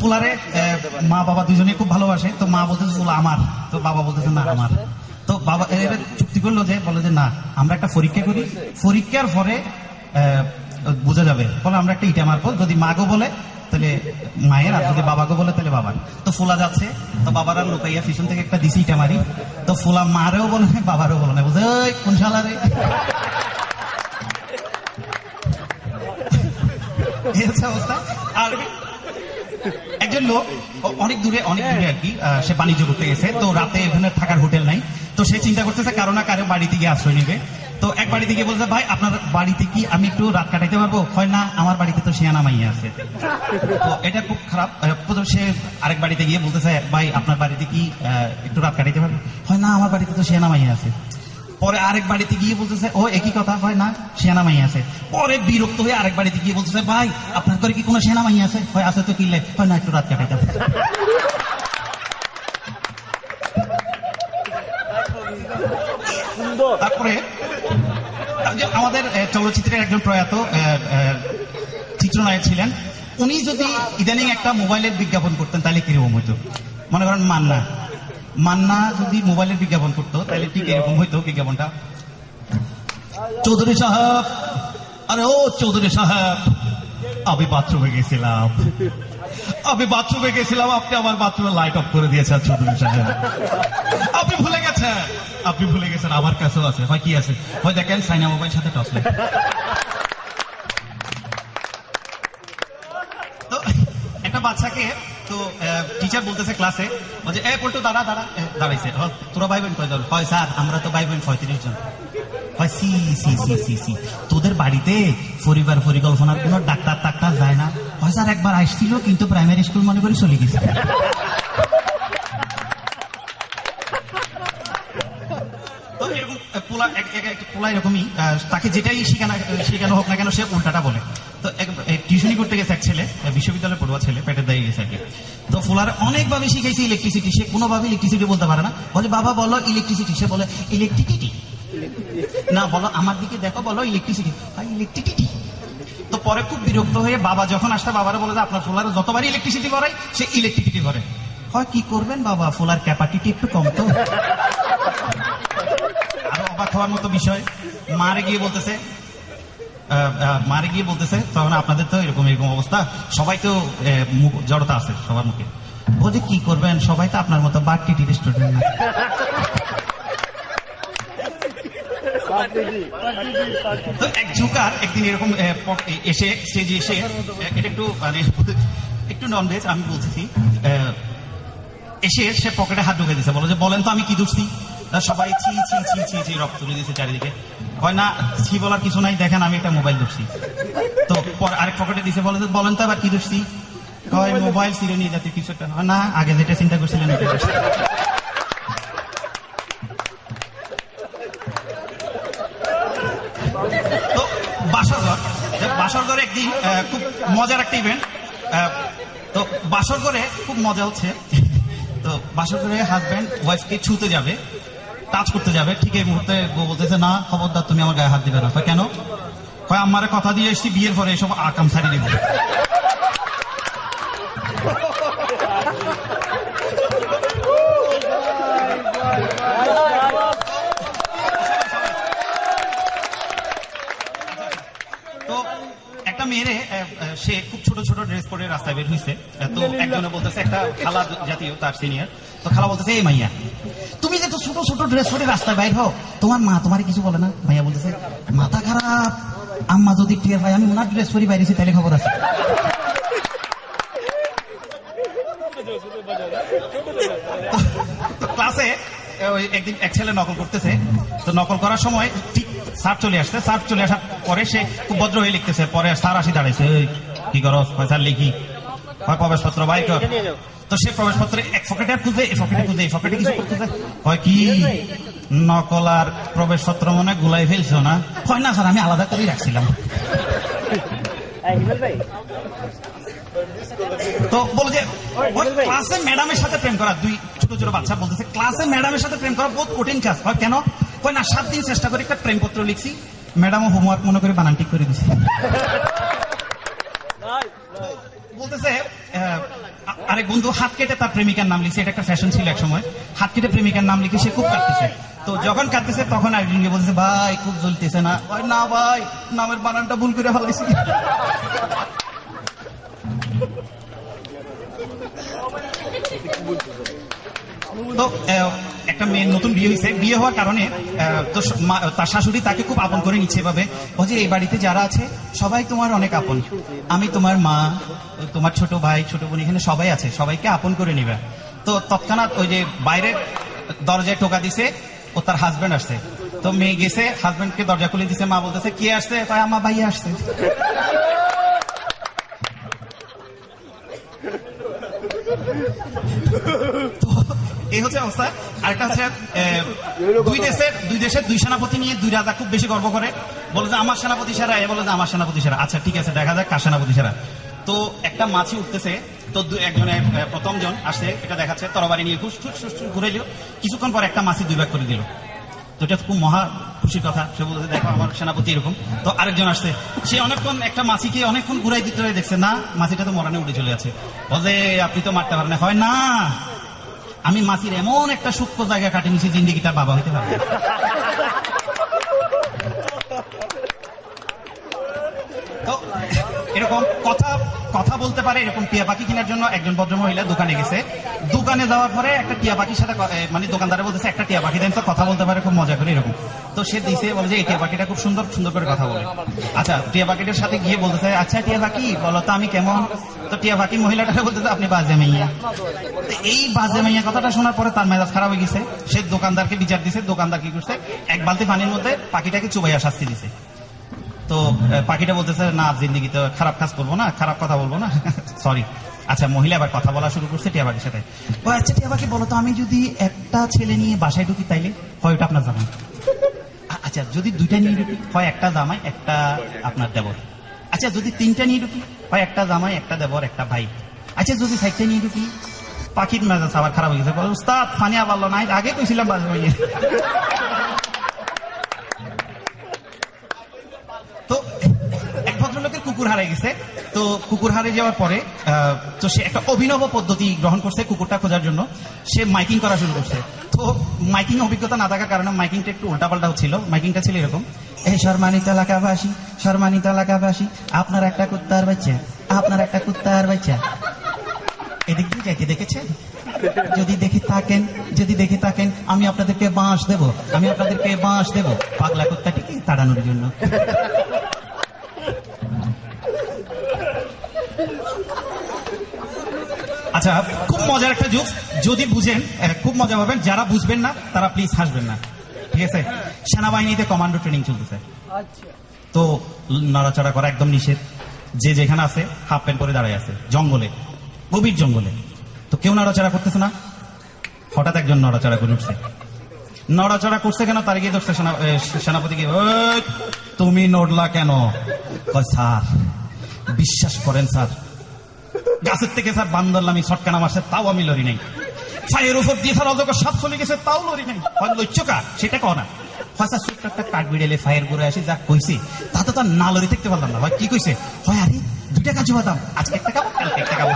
ফুলারে মা, বাবা দুজনে খুব ভালোবাসে। তো মা বলতেছে ফুলা আমার। তো বাবা বলতেছে, না, আমার। তো বাবা এরা চুক্তি করল যে, বলে যে, না, আমরা একটা পরীক্ষা করি। পরীক্ষার পরে বোঝা যাবে। বলে, আমরা একটা ইটা মারবো। যদি মাগো বলে, তাহলে মায়ের, আর যদি বাবাকে বলে, তাহলে বাবার। তো ফুলা যাচ্ছে। তো বাবার আর লুকাইয়া পিছন থেকে একটা দিছি ইটা মারি। তো ফুলা মারেও বলে না, বাবারও বলে না। বুঝে কোন শালারে এই হচ্ছে অবস্থা। আর লোক অনেক দূরে অনেক দূরে আর কি সে বাণিজ্য করতে গেছে। তো রাতে এখানে থাকার হোটেল নাই। তো সে চিন্তা করতেছে, কারও না কারও বাড়িতে গিয়ে আশ্রয় নেবে। তো এক বাড়িতে গিয়ে বলছে, ভাই, আপনার বাড়িতে কি আমি একটু রাত কাটাইতে পারব? হয় না, আমার বাড়িতে তো শিয়ানা মাইয়া আছে। তো এটা খুব খারাপ। প্রথম সে আরেক বাড়িতে গিয়ে বলতেছে, ভাই, আপনার বাড়িতে কি একটু রাত কাটাইতে পারব? হয় না, আমার বাড়িতে তো শিয়ানা মাইয়া আছে। পরে আরেক বাড়িতে গিয়ে বলতেছে, ও, একই কথা হয় না সেনা মাই আছে। পরে বিরক্ত হয়ে আরেক বাড়িতে গিয়ে বলতেছে, ভাই, আপনার ঘরে কি কোনো সেনা মাই আছে? হয় আছে তো কিনলে হয় না, একটু রাত কাটাইতে। তারপরে আমাদের চলচ্চিত্রের একজন প্রয়াত চিত্রনায়ক ছিলেন। উনি যদি ইদানিং একটা মোবাইলের বিজ্ঞাপন করতেন, তাহলে কীরকম হতো? মনে করেন, মান্না। মান্না যদি মোবাইলের বিজ্ঞাপন করতো, তাহলে ঠিক এরকম হইতো বিজ্ঞাপনটা। চৌধুরী সাহেব, আরে ও চৌধুরী সাহেব, আমি বাথরুমে গেছিলাম। আমি বাথরুমে গেছিলাম, আপনি আমার বাথরুমে লাইট অফ করে দিয়েছেন, চৌধুরী সাহেব। আপনি ভুলে গেছেন, আপনি ভুলে গেছেন, আমার কাছেও আছে। হয় কি আছে? হয় দেখেন, সাইনা মোবাইল সাথে টস একটা বাচ্চাকে তো টিচার বলতেছে ক্লাসে বলছে, এ, পল্টু দাঁড়া দাঁড়া দাঁড়াইছে। তোরা ভাই বোন কয়জন? হয় স্যার, আমরা তো ভাই বোন পঁয়ত্রিশ জন। হয় সি সি সি সি সি। তোদের বাড়িতে পরিবার পরিকল্পনার কোনো ডাক্তার টাক্তার যায় না? হয় স্যার, একবার আসছিল, কিন্তু প্রাইমারি স্কুল মনে করে চলে গেছে। পোলা এরকমই তাকে যেটাই শেখানো শেখানো হোক না কেন, সে উল্টাটা বলে। তো টিউশনি করতে গেছে এক ছেলে বিশ্ববিদ্যালয়ে পড়ুয়া ছেলে, পেটের দাঁড়িয়ে গেছে আর কি তো ফুলার অনেকভাবে শিখাইছে ইলেকট্রিসিটি সে কোনোভাবে ইলেকট্রিসিটি বলতে পারে না। বলে, বাবা, বলো ইলেকট্রিসিটি সে বলে ইলেকট্রিসিটি না, বলো, আমার দিকে দেখো, বলো ইলেকট্রিসিটি ইলেকট্রিসিটি তো পরে খুব বিরক্ত হয়ে বাবা যখন আসতে বাবারা বলে যে, আপনার ফুলার যতবারই ইলেকট্রিসিটি ভরাই সে ইলেকট্রিসিটি করে হয়, কি করবেন বাবা? ফুলার ক্যাপাসিটি একটু কম তো। আরও অবাক হওয়ার মতো বিষয়। মারে গিয়ে বলতেছে মারে গিয়ে বলতেছে, তখন আপনাদের তো এরকম এরকম অবস্থা। সবাই তো জড়তা আছে সবার মুখে। বলছে, কি করবেন? সবাই তো আপনার মতো বাড়তি স্টুডেন্ট তো এক ঝুকার একদিন এরকম এসে, স্টেজে এসে এটা একটু মানে একটু নন ভেজ আমি বলতেছি এসে সে পকেটে হাত ঢুকে দিছে। বলো যে, বলেন তো আমি কি তা সবাই ছি ছি ছি ছি ছি, রক্ত দিয়েছে চারিদিকে। হয় না ছি বলার কিছু নাই দেখেন আমি একটা মোবাইল দোষী তো পরে আরেক পকেটে দিছে বলে বলেন তো আবার কি দোষী হয় মোবাইল ছিঁড়ে নিয়ে জাতীয় কিছু একটা। হয় না আগে যেটা চিন্তা করছিলেন ওটা। তো বাসরঘর বাসরঘর একদিন খুব মজার একটা ইভেন্ট তো বাসরঘরে খুব মজা হচ্ছে। তো বাসরঘরে হাজব্যান্ড ওয়াইফকে ছুতে যাবে। টাচ করতে যাবে। ঠিক এই মুহূর্তে বলতেছে, না, খবরদার, তুমি আমার গায়ে হাত দিবে না। কেন? কয় আমারে কথা দিয়ে এসছি, বিয়ের পরে এসব আকাম সারি দিব। একটা মেয়েরে সে খুব ছোট ছোট ড্রেস পরে রাস্তায় বের হয়েছে তো একজনে বলতেছে একটা খালা জাতীয় তার সিনিয়র তো খালা বলতেছে এই মাইয়া তুমি যে তো ছোট ছোট ড্রেস পরে রাস্তায় বাইর হও তোমার মা তোমার কিছু বলে না? মাইয়া বলতেছে মাথা খারাপ। আম্মা যদি টিয়ার পাই আমি ওনার ড্রেস পরে বাইরেছি তাহলে খবর আছে। ক্লাসে একদিন এক ছেলে নকল করতেছে। তো নকল করার সময় ঠিক স্যার চলে আসছে স্যার চলে আসার পরে সে খুব ভদ্র হয়ে লিখতেছে, পরে স্যার আসি দাঁড়াইছে কি করো স্যার লিখি। প্রবেশপত্র বাই কর। তো সে প্রবেশপত্রে এক পকেটে খুঁজে এই পকেটে খুঁজে, এই পকেটে কিছু করতেছে। হয় কি? নকল আর প্রবেশপত্র মনে গুলাই ফেলছো না? হয় না, স্যার, আমি আলাদা করেই রাখছিলাম। তো বলে যে ক্লাসে ম্যাডামের সাথে প্রেম করা। দুই ছোট ছোট বাচ্চা বলতেছে, ক্লাসে ম্যাডামের সাথে প্রেম করা বহুত কঠিন কাজ। হয়, কেন? কয় না সাত দিন চেষ্টা করে একটা প্রেমপত্র লিখছি, ম্যাডামও হোমওয়ার্ক মনে করে বানান ঠিক করে দিছে। বলতেছে আরেক বন্ধু, হাত কেটে তার প্রেমিকার নাম লিখছে। এটা একটা ফ্যাশন ছিল এক সময়। হাত কেটে প্রেমিকার নাম লিখে সে খুব কাটতেছে তো যখন কাটতেছে তখন আরেকজনকে বলছে ভাই, খুব জ্বলতেছে না? না, ভাই, নামের বানানটা ভুল করে ফেলাইছি। তো একটা মেয়ের নতুন বিয়ে হয়েছে, বিয়ে হওয়ার কারণে তো তার শাশুড়ি তাকে খুব আপন করে নিচ্ছে এভাবে। যে এই বাড়িতে যারা আছে, সবাই তোমার অনেক আপন। আমি তোমার মা, তোমার ছোট ভাই, ছোট বোন, এখানে সবাই আছে, সবাইকে আপন করে নিবে। তো তৎক্ষণাৎ ওই যে বাইরে দরজায় টোকা দিছে, ও তার হাজবেন্ড আসছে। তো মেয়ে গেছে হাজবেন্ডকে দরজা খুলে দিছে, মা বলতেছে, কে আসছে? তাই আমার ভাই আসছে। এই হচ্ছে অবস্থা। আরেকটা হচ্ছে দুই দেশের দুই দেশের দুই সেনাপতি নিয়ে দুই রাজা খুব বেশি গর্ব করে। বলে যে, আমার সেনাপতি সেরা। এ বলে যে, আমার সেনাপতি সেরা। আচ্ছা ঠিক আছে, দেখা যাক কার সেনাপতি সেরা। তো একটা মাছি উঠতেছে, তো একজনের প্রথম জন আসছে, এটা দেখাচ্ছে, তরবারি নিয়ে খুশ ঘুরে দিল কিছুক্ষণ পর একটা মাছি দুই ভাগ করে দিল। তো এটা খুব মহা খুশির কথা, সে বলতে দেখো, আমার সেনাপতি এরকম। তো আরেকজন আসছে, সে অনেকক্ষণ একটা মাছিকে অনেকক্ষণ ঘুরাই দিতে দেখছে, না, মাছিটা তো মরানে উঠে চলে আছে। বলে, আপনি তো মারতে পারেন। হয় না, আমি মাছির এমন একটা সূক্ষ্ম জায়গা কাটে নিছি জিন্দিগি তার বাবা হইতে পারবে এরকম কথা বলতে পারে, এরকম টিয়া পাখি কেনার জন্য একজন ভদ্র মহিলা দোকানে গেছে। দোকানে যাওয়ার পরে একটা টিয়া পাখির সাথে মানে দোকানদারে বলতেছে, একটা টিয়া পাখি দেন তো, কথা বলতে পারে, খুব মজা করে, এরকম। তো সে দিছে, বলে যে, এই টিয়া পাখিটা খুব সুন্দর সুন্দর করে কথা বলে। আচ্ছা টিয়া পাখিটার সাথে গিয়ে বলতেছে আচ্ছা টিয়া পাখি, বলো তো আমি কেমন? তো টিয়া পাখি মহিলাটা বলতেছে, আপনি বাজে মাইয়া। তো এই বাজে মাইয়া কথাটা শোনার পরে তার মেজাজ খারাপ হয়ে গেছে। সে দোকানদারকে বিচার দিছে, দোকানদার কি করছে? এক বালতি পানির মধ্যে পাখিটাকে চুবাইয়া শাস্তি দিছে। তো পাখিটা বলতেছে, না জিন্দিগিতে খারাপ কাজ করব না, খারাপ কথা বলব না। সরি আচ্ছা মহিলা আবার কথা বলা শুরু করছে টিয়া পাখির সাথে। ও আচ্ছা টিয়া পাখি, বলো তো, আমি যদি একটা ছেলে নিয়ে বাসায় ঢুকি তাইলে, হয় ওটা আপনার জামাই? আচ্ছা যদি দুইটা নিয়ে ঢুকি, হয় একটা জামাই, একটা আপনার দেবর। আচ্ছা যদি তিনটা নিয়ে ঢুকি, হয় একটা জামাই, একটা দেবর, একটা ভাই। আচ্ছা যদি সাইডটা নিয়ে ঢুকি, পাখির মেজাজ আবার খারাপ হয়ে গেছে। উস্তাদ, ফানিয়া পারল না। আগে কইছিলাম বাজে মাইয়া তো এক ভদ্রলোকের কুকুর হারিয়ে গেছে। তো কুকুর হারিয়ে যাওয়ার পরে তো সে একটা অভিনব পদ্ধতি গ্রহণ করছে কুকুরটা খোঁজার জন্য। সে মাইকিং করা শুরু করছে। তো মাইকিং অভিজ্ঞতা না থাকার কারণে মাইকিংটা একটু উল্টাপাল্টা হচ্ছিল। মাইকিংটা ছিল এরকম। এই সম্মানিত এলাকাবাসী সম্মানিত এলাকাবাসী আপনার একটা কুত্তার বাচ্চা, আপনার একটা কুত্তার বাচ্চা। এদিক দিয়ে যাইতে দেখেছেন যদি দেখে থাকেন, যদি দেখে থাকেন, আমি আপনাদেরকে বাঁশ দেব, আমি আপনাদেরকে বাঁশ দেব। পাগলা কুত্তাটিকে তাড়ানোর জন্য। আচ্ছা খুব মজার একটা জোক যদি বুঝেন খুব মজা পাবেন। যারা বুঝবেন না তারা প্লিজ হাসবেন না। ঠিক আছে? সেনাবাহিনীতে কমান্ডো ট্রেনিং চলতেছে। তো নড়াচড়া করা একদম নিষেধ। যে যেখানে আছে হাফ প্যান্ট পরে দাঁড়ায় আছে। জঙ্গলে। গভীর জঙ্গলে। তো কেউ নড়াচড়া করতেছে না? হঠাৎ একজন নড়াচড়া করে উঠছে। নড়াচড়া করছে কেন? তার গিয়ে ধরছে সেনা- এ, সেনাপতিকে "ওই, তুমি নড়লা কেন? স্যার বিশ্বাস করেন, স্যার। গাছের থেকে, স্যার বান বান্দর আমি নাম আসে তাও আমি লড়ি নাই। ছায়ের উপর দিয়ে, স্যার, অজগর সাপ চলে গেছে, তাও লড়ি নাই। হয় লইচ্ছকা সেটা কও না। হয়, স্যার একটা কাঠ বিড়েলে ফায়ার করে আসি, যা কইছে, তাতে তো আর না লড়ি থাকতে পারলাম না। হয়, কি কইছে? হয়, আরে দুইটা কাজু বাদাম আজকে একটা খাব কালকে একটা খাব